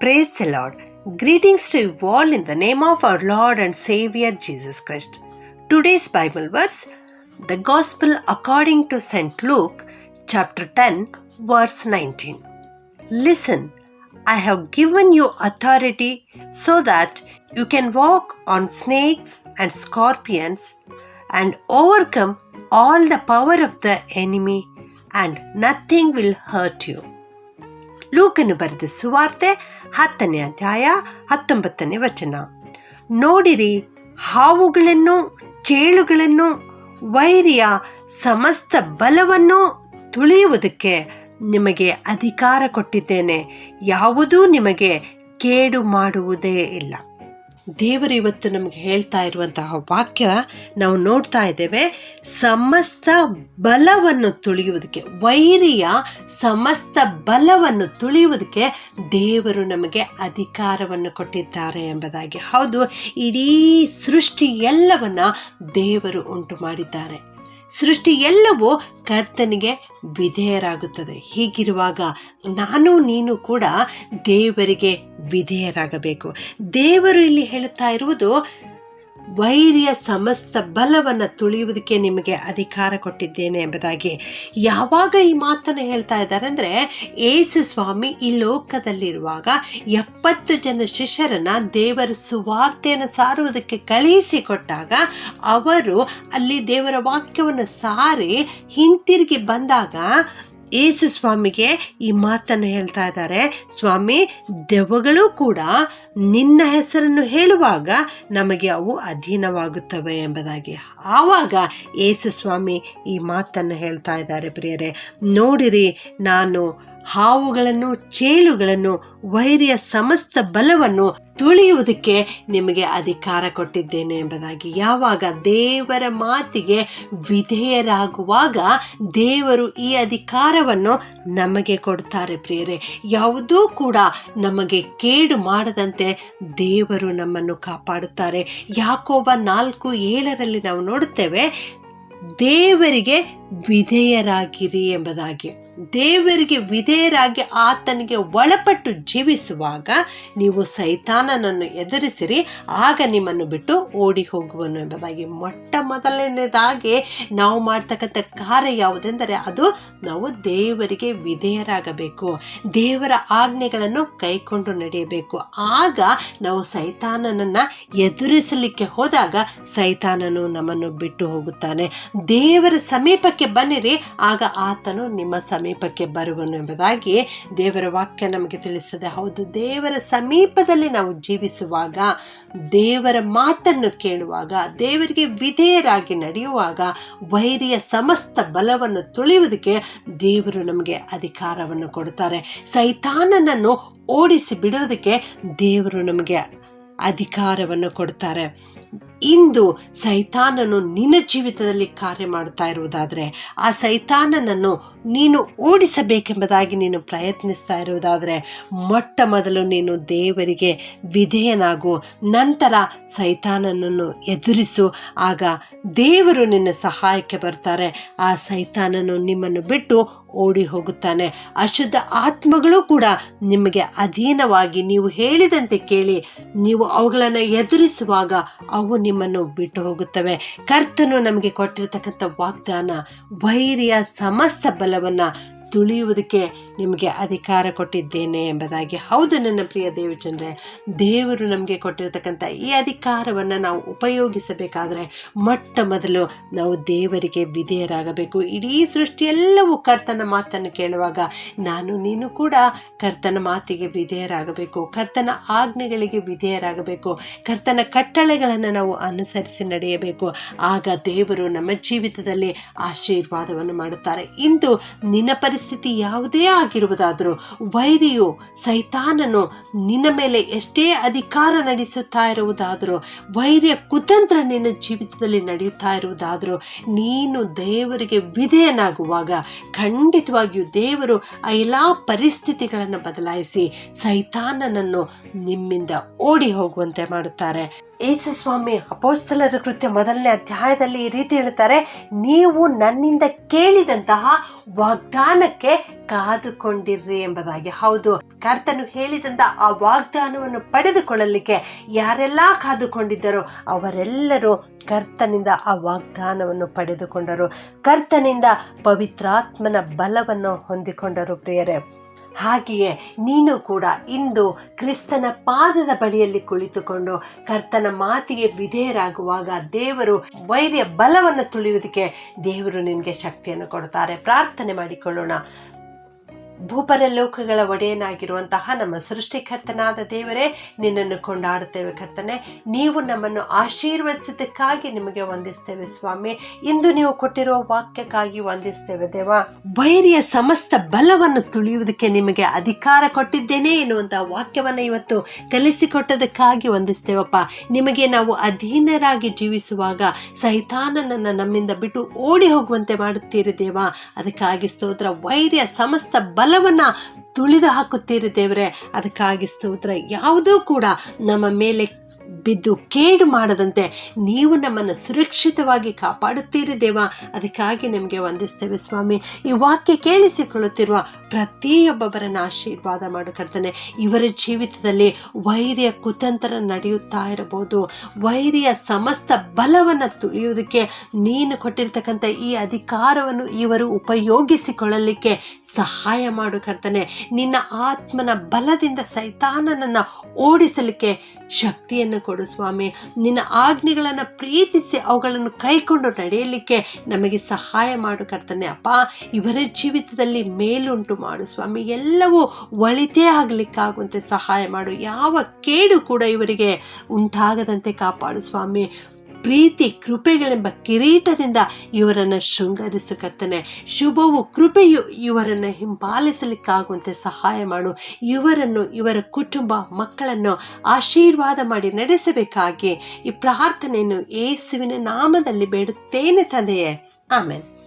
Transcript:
Praise the Lord. Greetings to you all in the name of our Lord and Savior Jesus Christ. Today's Bible verse, the Gospel according to St. Luke, chapter 10, verse 19. Listen, I have given you authority so that you can walk on snakes and scorpions and overcome all the power of the enemy, and nothing will hurt you. ಲೂಕನು ಬರೆದ ಸುವಾರ್ತೆ ಹತ್ತನೇ ಅಧ್ಯಾಯ ಹತ್ತೊಂಬತ್ತನೇ ವಚನ. ನೋಡಿರಿ, ಹಾವುಗಳನ್ನು, ಚೇಳುಗಳನ್ನು, ವೈರಿಯ ಸಮಸ್ತ ಬಲವನ್ನು ತುಳಿಯುವುದಕ್ಕೆ ನಿಮಗೆ ಅಧಿಕಾರ ಕೊಟ್ಟಿದ್ದೇನೆ. ಯಾವುದೂ ನಿಮಗೆ ಕೇಡು ಮಾಡುವುದೇ ಇಲ್ಲ. ದೇವರು ಇವತ್ತು ನಮಗೆ ಹೇಳ್ತಾ ಇರುವಂತಹ ವಾಕ್ಯ ನಾವು ನೋಡ್ತಾ ಇದ್ದೇವೆ, ಸಮಸ್ತ ಬಲವನ್ನು ತುಳಿಯುವುದಕ್ಕೆ, ವೈರಿಯ ಸಮಸ್ತ ಬಲವನ್ನು ತುಳಿಯುವುದಕ್ಕೆ ದೇವರು ನಮಗೆ ಅಧಿಕಾರವನ್ನು ಕೊಟ್ಟಿದ್ದಾರೆ ಎಂಬುದಾಗಿ. ಹೌದು, ಇಡೀ ಸೃಷ್ಟಿ ಎಲ್ಲವನ್ನ ದೇವರು ಉಂಟು ಮಾಡಿದ್ದಾರೆ ಸೃಷ್ಟಿ ಎಲ್ಲವೂ ಕರ್ತನಿಗೆ ವಿಧೇಯರಾಗುತ್ತದೆ. ಹೀಗಿರುವಾಗ ನಾನು ನೀನು ಕೂಡ ದೇವರಿಗೆ ವಿಧೇಯರಾಗಬೇಕು. ದೇವರು ಇಲ್ಲಿ ಹೇಳುತ್ತಾ ಇರುವುದು ವೈರಿಯ ಸಮಸ್ತ ಬಲವನ್ನು ತುಳಿಯುವುದಕ್ಕೆ ನಿಮಗೆ ಅಧಿಕಾರ ಕೊಟ್ಟಿದ್ದೇನೆ ಎಂಬುದಾಗಿ ಯಾವಾಗ ಈ ಮಾತನ್ನು ಹೇಳ್ತಾ ಇದ್ದಾರೆ ಅಂದರೆ ಏಸು ಸ್ವಾಮಿ ಈ ಲೋಕದಲ್ಲಿರುವಾಗ ಎಪ್ಪತ್ತು ಜನ ಶಿಷ್ಯರನ್ನ ದೇವರ ಸುವಾರ್ತೆಯನ್ನು ಸಾರುವುದಕ್ಕೆ ಕಳುಹಿಸಿಕೊಟ್ಟಾಗ ಅವರು ಅಲ್ಲಿ ದೇವರ ವಾಕ್ಯವನ್ನು ಸಾರಿ ಹಿಂತಿರುಗಿ ಬಂದಾಗ ಏಸು ಸ್ವಾಮಿಗೆ ಈ ಮಾತನ್ನು ಹೇಳ್ತಾ ಇದ್ದಾರೆ. ಸ್ವಾಮಿ, ದೆವ್ವಗಳು ಕೂಡ ನಿನ್ನ ಹೆಸರನ್ನು ಹೇಳುವಾಗ ನಮಗೆ ಅವು ಅಧೀನವಾಗುತ್ತವೆ ಎಂಬುದಾಗಿ. ಆವಾಗ ಏಸು ಸ್ವಾಮಿ ಈ ಮಾತನ್ನು ಹೇಳ್ತಾ ಇದ್ದಾರೆ ಪ್ರಿಯರೇ. ನೋಡಿರಿ, ನಾನು ಹಾವುಗಳನ್ನು, ಚೇಳುಗಳನ್ನು, ವೈರಿಯ ಸಮಸ್ತ ಬಲವನ್ನು ತುಳಿಯುವುದಕ್ಕೆ ನಿಮಗೆ ಅಧಿಕಾರ ಕೊಟ್ಟಿದ್ದೇನೆ ಎಂಬುದಾಗಿ ಯಾವಾಗ ದೇವರ ಮಾತಿಗೆ ವಿಧೇಯರಾಗುವಾಗ ದೇವರು ಈ ಅಧಿಕಾರವನ್ನು ನಮಗೆ ಕೊಡ್ತಾರೆ ಪ್ರಿಯರೇ. ಯಾವುದೂ ಕೂಡ ನಮಗೆ ಕೇಡು ಮಾಡದಂತೆ ದೇವರು ನಮ್ಮನ್ನು ಕಾಪಾಡುತ್ತಾರೆ. ಯಾಕೋಬ ನಾಲ್ಕು ಏಳರಲ್ಲಿ ನಾವು ನೋಡುತ್ತೇವೆ, ದೇವರಿಗೆ ವಿಧೇಯರಾಗಿರಿ ಎಂಬುದಾಗಿ. ದೇವರಿಗೆ ವಿಧೇಯರಾಗಿ ಆತನಿಗೆ ಒಳಪಟ್ಟು ಜೀವಿಸುವಾಗ ನೀವು ಸೈತಾನನನ್ನು ಎದುರಿಸಿರಿ, ಆಗ ನಿಮ್ಮನ್ನು ಬಿಟ್ಟು ಓಡಿ ಹೋಗುವನು ಎಂಬುದಾಗಿ. ಮೊಟ್ಟ ಮೊದಲನೇದಾಗಿ ನಾವು ಮಾಡ್ತಕ್ಕಂಥ ಕಾರ್ಯ ಯಾವುದೆಂದರೆ ಅದು ನಾವು ದೇವರಿಗೆ ವಿಧೇಯರಾಗಬೇಕು, ದೇವರ ಆಜ್ಞೆಗಳನ್ನು ಕೈಕೊಂಡು ನಡೆಯಬೇಕು. ಆಗ ನಾವು ಸೈತಾನನನ್ನು ಎದುರಿಸಲಿಕ್ಕೆ ಹೋದಾಗ ಸೈತಾನನು ನಮ್ಮನ್ನು ಬಿಟ್ಟು ಹೋಗುತ್ತಾನೆ. ದೇವರ ಸಮೀಪಕ್ಕೆ ಬನ್ನಿರಿ, ಆಗ ಆತನು ನಿಮ್ಮ ಸಮೀಪಕ್ಕೆ ಬರುವನು ಎಂಬುದಾಗಿ ದೇವರ ವಾಕ್ಯ ನಮಗೆ ತಿಳಿಸ್ತದೆ ಹೌದು, ದೇವರ ಸಮೀಪದಲ್ಲಿ ನಾವು ಜೀವಿಸುವಾಗ, ದೇವರ ಮಾತನ್ನು ಕೇಳುವಾಗ, ದೇವರಿಗೆ ವಿಧೇಯರಾಗಿ ನಡೆಯುವಾಗ, ವೈರಿಯ ಸಮಸ್ತ ಬಲವನ್ನು ತುಳಿಯುವುದಕ್ಕೆ ದೇವರು ನಮಗೆ ಅಧಿಕಾರವನ್ನು ಕೊಡುತ್ತಾರೆ. ಸೈತಾನನನ್ನು ಓಡಿಸಿ ಬಿಡೋದಕ್ಕೆ ದೇವರು ನಮಗೆ ಅಧಿಕಾರವನ್ನು ಕೊಡ್ತಾರೆ. ಇಂದು ಸೈತಾನನು ನಿನ್ನ ಜೀವಿತದಲ್ಲಿ ಕಾರ್ಯ ಮಾಡ್ತಾ ಇರುವುದಾದರೆ, ಆ ಸೈತಾನನನ್ನು ನೀನು ಓಡಿಸಬೇಕೆಂಬುದಾಗಿ ನೀನು ಪ್ರಯತ್ನಿಸ್ತಾ ಇರುವುದಾದರೆ, ಮೊಟ್ಟ ಮೊದಲು ನೀನು ದೇವರಿಗೆ ವಿಧೇಯನಾಗು, ನಂತರ ಸೈತಾನನನ್ನು ಎದುರಿಸು. ಆಗ ದೇವರು ನಿನ್ನ ಸಹಾಯಕ್ಕೆ ಬರ್ತಾರೆ. ಆ ಸೈತಾನನು ನಿಮ್ಮನ್ನು ಬಿಟ್ಟು ಓಡಿ ಹೋಗುತ್ತಾನೆ. ಅಶುದ್ಧ ಆತ್ಮಗಳು ಕೂಡ ನಿಮಗೆ ಅಧೀನವಾಗಿ ನೀವು ಹೇಳಿದಂತೆ ಕೇಳಿ, ನೀವು ಅವುಗಳನ್ನು ಎದುರಿಸುವಾಗ ಅವು ನಿಮ್ಮನ್ನು ಬಿಟ್ಟು ಹೋಗುತ್ತವೆ. ಕರ್ತನು ನಮಗೆ ಕೊಟ್ಟಿರತಕ್ಕಂಥ ವಾಗ್ದಾನ, ವೈರಿಯ ಸಮಸ್ತ ಬಲವನ್ನು ತುಳಿಯುವುದಕ್ಕೆ ನಿಮಗೆ ಅಧಿಕಾರ ಕೊಟ್ಟಿದ್ದೇನೆ ಎಂಬುದಾಗಿ. ಹೌದು ನನ್ನ ಪ್ರಿಯ ದೇವಚಂದ್ರೆ ದೇವರು ನಮಗೆ ಕೊಟ್ಟಿರತಕ್ಕಂಥ ಈ ಅಧಿಕಾರವನ್ನು ನಾವು ಉಪಯೋಗಿಸಬೇಕಾದರೆ ಮೊಟ್ಟ ಮೊದಲು ನಾವು ದೇವರಿಗೆ ವಿಧೇಯರಾಗಬೇಕು. ಇಡೀ ಸೃಷ್ಟಿಯೆಲ್ಲವೂ ಕರ್ತನ ಮಾತನ್ನು ಕೇಳುವಾಗ ನಾನು, ನೀನು ಕೂಡ ಕರ್ತನ ಮಾತಿಗೆ ವಿಧೇಯರಾಗಬೇಕು. ಕರ್ತನ ಆಜ್ಞೆಗಳಿಗೆ ವಿಧೇಯರಾಗಬೇಕು. ಕರ್ತನ ಕಟ್ಟಳೆಗಳನ್ನು ನಾವು ಅನುಸರಿಸಿ ನಡೆಯಬೇಕು. ಆಗ ದೇವರು ನಮ್ಮ ಜೀವಿತದಲ್ಲಿ ಆಶೀರ್ವಾದವನ್ನು ಮಾಡುತ್ತಾರೆ. ಇಂದು ನಿನ್ನ ಪರಿಸ್ಥಿತಿ ಯಾವುದೇ ಆಗಿರುವುದಾದರೂ ವೈರಿಯು ಸೈತಾನನು ನಿನ್ನ ಮೇಲೆ ಎಷ್ಟೇ ಅಧಿಕಾರ ನಡೆಸುತ್ತಾ ಇರುವುದಾದರೂ, ವೈರ್ಯ ಕುತಂತ್ರ ನಿನ್ನ ಜೀವಿತದಲ್ಲಿ ನಡೆಯುತ್ತಾ ಇರುವುದಾದರೂ, ನೀನು ದೇವರಿಗೆ ವಿಧೇಯನಾಗುವಾಗ ಖಂಡಿತವಾಗಿಯೂ ದೇವರು ಎಲ್ಲ ಪರಿಸ್ಥಿತಿಗಳನ್ನು ಬದಲಾಯಿಸಿ ಸೈತಾನನನ್ನು ನಿಮ್ಮಿಂದ ಓಡಿ ಹೋಗುವಂತೆ ಮಾಡುತ್ತಾರೆ. ಯೇಸು ಸ್ವಾಮಿ ಅಪೋಸ್ತಲರ ಕೃತ್ಯ ಮೊದಲನೇ ಅಧ್ಯಾಯದಲ್ಲಿ ಈ ರೀತಿ ಹೇಳ್ತಾರೆ, ನೀವು ನನ್ನಿಂದ ಕೇಳಿದಂತಹ ವಾಗ್ದಾನಕ್ಕೆ ಕಾದುಕೊಂಡಿರ್ರಿ ಎಂಬುದಾಗಿ. ಹೌದು, ಕರ್ತನು ಹೇಳಿದಂತ ಆ ವಾಗ್ದಾನವನ್ನು ಪಡೆದುಕೊಳ್ಳಲಿಕ್ಕೆ ಯಾರೆಲ್ಲ ಕಾದುಕೊಂಡಿದ್ದರೋ, ಅವರೆಲ್ಲರೂ ಕರ್ತನಿಂದ ಆ ವಾಗ್ದಾನವನ್ನು ಪಡೆದುಕೊಂಡರು. ಕರ್ತನಿಂದ ಪವಿತ್ರಾತ್ಮನ ಬಲವನ್ನು ಹೊಂದಿಕೊಂಡರು, ಪ್ರಿಯರೇ. ಹಾಗೆಯೇ ನೀನು ಕೂಡ ಇಂದು ಕ್ರಿಸ್ತನ ಪಾದದ ಬಳಿಯಲ್ಲಿ ಕುಳಿತುಕೊಂಡು ಕರ್ತನ ಮಾತಿಗೆ ವಿಧೇಯರಾಗುವಾಗ ದೇವರು ವೈರ್ಯ ಬಲವನ್ನು ತುಳಿಯುವುದಕ್ಕೆ ದೇವರು ನಿನಗೆ ಶಕ್ತಿಯನ್ನು ಕೊಡ್ತಾರೆ ಪ್ರಾರ್ಥನೆ ಮಾಡಿಕೊಳ್ಳೋಣ. ಭೂಪರ ಲೋಕಗಳ ಒಡೆಯನಾಗಿರುವಂತಹ ನಮ್ಮ ಸೃಷ್ಟಿಕರ್ತನಾದ ದೇವರೇ, ನಿನ್ನನ್ನು ಕೊಂಡಾಡುತ್ತೇವೆ ಕರ್ತನೆ. ನೀವು ನಮ್ಮನ್ನು ಆಶೀರ್ವದಿಸಿದ್ದಕ್ಕಾಗಿ ನಿಮಗೆ ವಂದಿಸ್ತೇವೆ ಸ್ವಾಮಿ. ಇಂದು ನೀವು ಕೊಟ್ಟಿರುವ ವಾಕ್ಯಕ್ಕಾಗಿ ವಂದಿಸ್ತೇವೆ ದೇವ. ವೈರಿಯ ಸಮಸ್ತ ಬಲವನ್ನು ತುಳಿಯುವುದಕ್ಕೆ ನಿಮಗೆ ಅಧಿಕಾರ ಕೊಟ್ಟಿದ್ದೇನೆ ಎನ್ನುವಂತಹ ವಾಕ್ಯವನ್ನು ಇವತ್ತು ಕಲಿಸಿಕೊಟ್ಟದಕ್ಕಾಗಿ ವಂದಿಸ್ತೇವಪ್ಪ. ನಿಮಗೆ ನಾವು ಅಧೀನರಾಗಿ ಜೀವಿಸುವಾಗ ಸೈತಾನನನ್ನು ನಮ್ಮಿಂದ ಬಿಟ್ಟು ಓಡಿ ಹೋಗುವಂತೆ ಮಾಡುತ್ತೀರಿ ದೇವ. ಅದಕ್ಕಾಗಿ ಸ್ತೋತ್ರ. ವೈರ್ಯ ಸಮಸ್ತ ಬಲವನ್ನು ತುಳಿದು ಹಾಕುತ್ತೀರಿ ದೇವರೇ. ಅದಕ್ಕಾಗಿ ಸ್ತೋತ್ರ. ಯಾವುದೂ ಕೂಡ ನಮ್ಮ ಮೇಲೆ ಬಿದ್ದು ಕೇಡು ಮಾಡದಂತೆ ನೀವು ನಮ್ಮನ್ನು ಸುರಕ್ಷಿತವಾಗಿ ಕಾಪಾಡುತ್ತೀರಿ ದೇವ. ಅದಕ್ಕಾಗಿ ನಿಮಗೆ ವಂದಿಸ್ತೇವೆ ಸ್ವಾಮಿ. ಈ ವಾಕ್ಯ ಕೇಳಿಸಿಕೊಳ್ಳುತ್ತಿರುವ ಪ್ರತಿಯೊಬ್ಬೊಬ್ಬರನ್ನು ಆಶೀರ್ವಾದ ಮಾಡು ಕರ್ತನೆ. ಇವರ ಜೀವಿತದಲ್ಲಿ ವೈರ್ಯ ಕುತಂತ್ರ ನಡೆಯುತ್ತಾ ಇರಬಹುದು. ವೈರ್ಯ ಸಮಸ್ತ ಬಲವನ್ನು ತುಳಿಯುವುದಕ್ಕೆ ನೀನು ಕೊಟ್ಟಿರ್ತಕ್ಕಂಥ ಈ ಅಧಿಕಾರವನ್ನು ಇವರು ಉಪಯೋಗಿಸಿಕೊಳ್ಳಲಿಕ್ಕೆ ಸಹಾಯ ಮಾಡು ಕರ್ತನೆ. ನಿನ್ನ ಆತ್ಮನ ಬಲದಿಂದ ಸೈತಾನನನ್ನು ಓಡಿಸಲಿಕ್ಕೆ ಶಕ್ತಿಯನ್ನು ಕೊಡು ಸ್ವಾಮಿ. ನಿನ್ನ ಆಜ್ಞೆಗಳನ್ನು ಪ್ರೀತಿಸಿ ಅವುಗಳನ್ನು ಕೈಕೊಂಡು ನಡೆಯಲಿಕ್ಕೆ ನಮಗೆ ಸಹಾಯ ಮಾಡು ಕರ್ತನೆ. ಅಪ್ಪ, ಇವರ ಜೀವಿತದಲ್ಲಿ ಮೇಲುಂಟು ಮಾಡು ಸ್ವಾಮಿ. ಎಲ್ಲವೂ ಒಳಿತೇ ಆಗಲಿಕ್ಕಾಗುವಂತೆ ಸಹಾಯ ಮಾಡು. ಯಾವ ಕೇಡು ಕೂಡ ಇವರಿಗೆ ಉಂಟಾಗದಂತೆ ಕಾಪಾಡು ಸ್ವಾಮಿ. ಪ್ರೀತಿ, ಕೃಪೆಗಳೆಂಬ ಕಿರೀಟದಿಂದ ಇವರನ್ನು ಶೃಂಗರಿಸು ಕರ್ತನೆ ಶುಭವು, ಕೃಪೆಯು ಇವರನ್ನು ಹಿಂಬಾಲಿಸಲಿಕ್ಕಾಗುವಂತೆ ಸಹಾಯ ಮಾಡು. ಇವರನ್ನು, ಇವರ ಕುಟುಂಬ, ಮಕ್ಕಳನ್ನು ಆಶೀರ್ವಾದ ಮಾಡಿ ನಡೆಸಬೇಕಾಗಿ ಈ ಪ್ರಾರ್ಥನೆಯನ್ನು ಯೇಸುವಿನ ನಾಮದಲ್ಲಿ ಬೇಡುತ್ತೇನೆ ತಂದೆಯೇ. ಆಮೇಲೆ